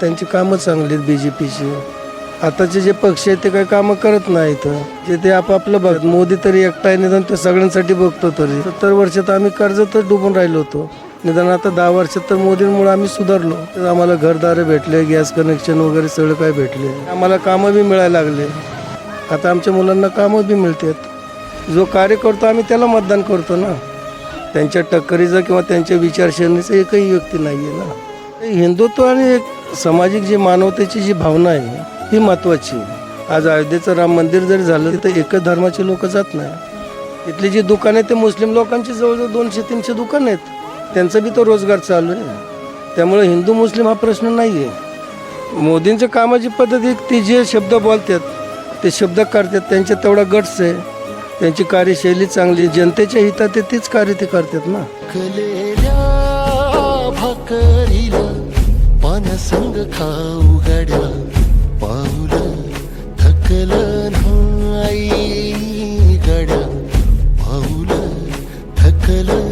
त्यांची कामं चांगली आहेत बी जे पीची आताचे जे पक्ष आहेत ते काही कामं करत नाहीत. जे ते आपापलं बघ मोदी तरी एकटा आहे निदान ते सगळ्यांसाठी बघतो तरी. सत्तर वर्षात आम्ही कर्जातच डुबून राहिलो होतो. निदान आता दहा वर्षात तर मोदींमुळे आम्ही सुधारलो. तर आम्हाला घरदारे भेटले गॅस कनेक्शन वगैरे सगळं काय भेटले. आम्हाला कामं बी मिळायला लागले. आता आमच्या मुलांना कामं बी मिळतात. जो कार्य करतो आम्ही त्याला मतदान करतो ना. त्यांच्या टक्करीचा किंवा त्यांच्या विचारसरणीचा एकही व्यक्ती नाही आहे ना. हिंदुत्व आणि एक सामाजिक जी मानवतेची जी भावना आहे ही महत्त्वाची आहे. आज अयोध्येचं राम मंदिर जरी झालं तर एकच धर्माचे लोक जात नाही. इथली जी दुकान आहे ते मुस्लिम लोकांची जवळजवळ दोनशे तीनशे दुकान आहेत. त्यांचा बी तो रोजगार चालू आहे. त्यामुळे हिंदू मुस्लिम हा प्रश्न नाही आहे मोदींच्या कामाची पद्धत ती जे शब्द बोलतात ते शब्द करतात त्यांच्या तेवढा गट्स आहे. त्यांची कार्यशैली चांगली जनतेच्या हितात तीच तेच कार्य ते करतात ना. संग खाऊ गाड्या पाऊल थकल नाही हो गाड्या पाऊल थकलं